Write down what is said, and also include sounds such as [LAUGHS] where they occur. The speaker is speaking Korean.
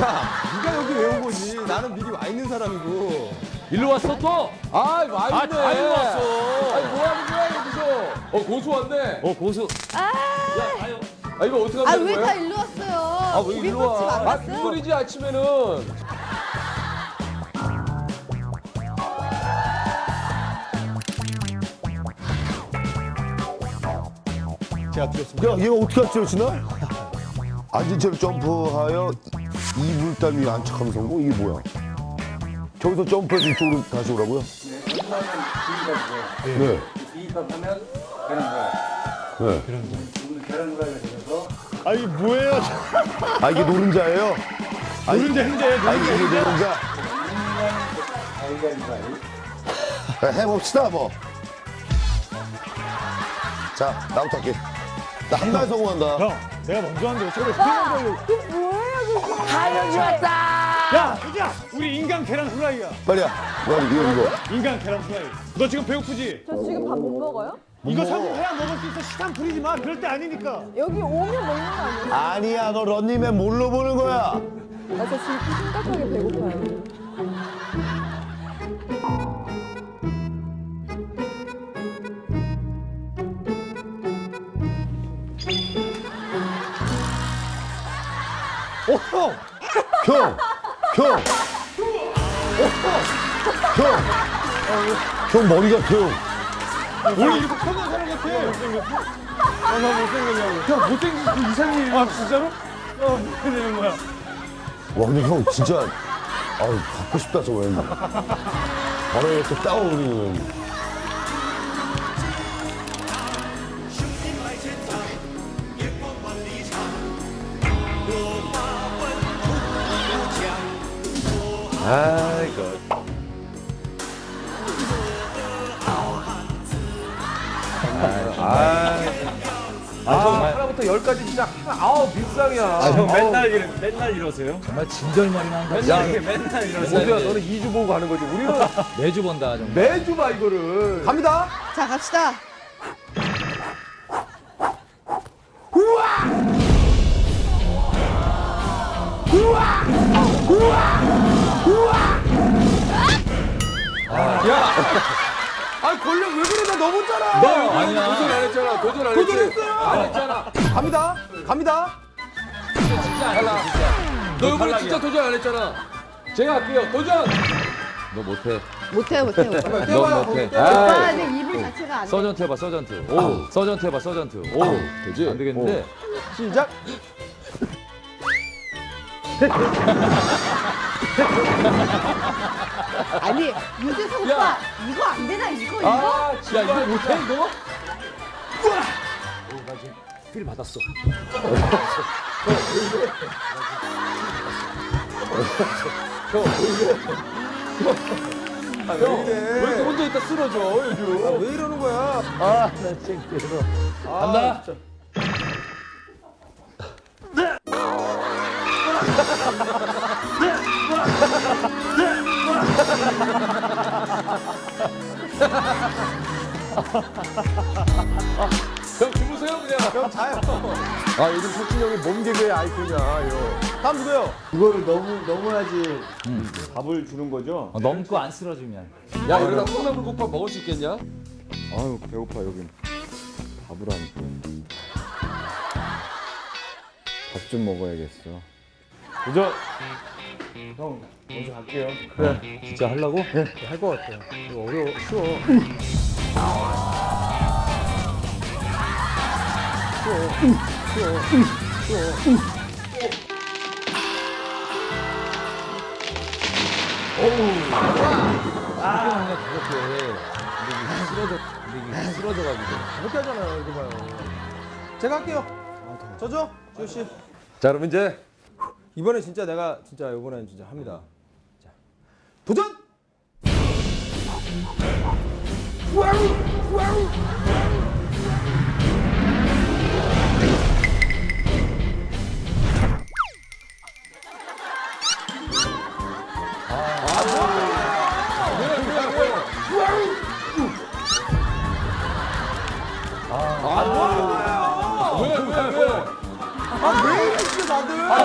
야, 네가 여기 왜 온 거지? 나는 미리 와 있는 사람이고. 일로 왔어 또? 아, 와 있네. 아, 다 일로 왔어. 아니, 뭐 하는 거야, 여기서? 어, 고수 왔네. 어 고수. 아, 야 가요. 아, 이거 어떻게 아 하는 왜 거예요? 다 일로 왔어요? 아, 왜 일로 와? 안 아? 빅소리지, 아침에는. 제가 드렸습니다. 야, 얘가 어떻게 할지 지나? 앉은 채로 점프하여 이불단 위에 안착하면 성공? 이게 뭐야? 저기서 점프해서 이쪽으로 다시 오라고요? 네. 비빔밥하면 계란후라이. 네. 오늘 계란후라이가 되어서 아, 이게 뭐예요? 아, 이게 노른자예요? 노른자, 행자예요, 아, 이게 노른자? 자, [LAUGHS] 해봅시다, 뭐. 자, 나부터 할게. 나한달 성공한다. 형, 내가 먼저 저를 세번 걸려. 그 뭐예요 그거? 하연이 왔다. 야, 야, 우리 인간 계란 후라이야. 빨리야. 뭐 하니, 이거, 이거. 인간 계란 후라이. 너 지금 배고프지? 저 지금 밥 못 먹어요? 이거 성공해야 먹을 수 있어. 시간 부리지 마. 그럴 때 아니니까. 여기 오면 먹는 거 아니에요? 아니야, 너 런닝맨 뭘로 보는 거야? 아, 저 지금 심각하게 배고파요. 어, 형. 형! 형! 형! 형 머리 같아, 형. 원래 이렇게 편한 사람 같아. 못생겼어? 아, 나 못생겼냐고. 야, 못생긴 그 이상해. 아, 진짜로? 어, 어떻게 되는 거야? 와, 근데 형 진짜, 아유, 갖고 싶다, 저거. 바로 이렇게 따오르는. 아, 이거. 아, 아, 정말. 하나부터 열까지 진짜 하나, 아우, 빅상이야. 형 맨날 이러, 맨날 이러세요? 정말 진절머리나 한다. 야, 맨날 이러세요? 모두야, 너는 2주 보고 가는 거지. 우리는 [LAUGHS] 매주 본다 정말. 매주 봐, 이거를. 갑니다. 자 갑시다. [LAUGHS] 아, 권력 왜 그래? 나 넘었잖아. 너 아니야. 도전 안 했잖아. 도전 안 했지. 도전했어요. 안 했잖아. 갑니다. 갑니다. 진짜. 너 이번에 탈락이야. 진짜 도전 안 했잖아. 제가 할게요. 도전. 너 못해. 못해요 못해요 못해요. 한번 너. 못해. 오빠 아, 근데 이불 자체가 안 돼. 서전트 해봐 서전트. 오. 서전트 해봐 서전트. 오. 되지? 안 되겠는데. 시작. [LAUGHS] 아니 유재석 오빠 이거 안 되나 이거 이거? 아, 야 이거 못해 너? 필 받았어. 아, 왜 이래? 왜 이렇게 혼자 있다 쓰러져, 요즘? 아, 왜 이러는 거야? 아, 나 창피해서. 간다. [LAUGHS] 형 주무세요, 그냥. 형 자요. 아, 요즘 석진 형이 몸 개그의 아이콘이야, 이거. 다음 누구요? 이거를 너무 넘어야지 밥을 주는 거죠? 어, 넘고 안 쓰러지면. 야, 이러다 콩나물국밥 먹을 수 있겠냐? 아유 배고파 여긴 밥을 하니까 밥좀 먹어야겠어. 그저 형 먼저 갈게요. 진짜 하려고? 할것 같아. 이거 어려워, 쉬워. 그냥 그렇게. 근데 이게 쓰러져. 근데 이게 쓰러져가지고. 그렇게 하잖아요, 이거 봐요. 제가 할게요. 저죠? 지호 씨. 자, 그럼 이제 이번에 진짜 내가 진짜 이번엔 진짜 합니다. 자, 도전! 왜, 왜, 왜? 아, 왜 진짜 다들?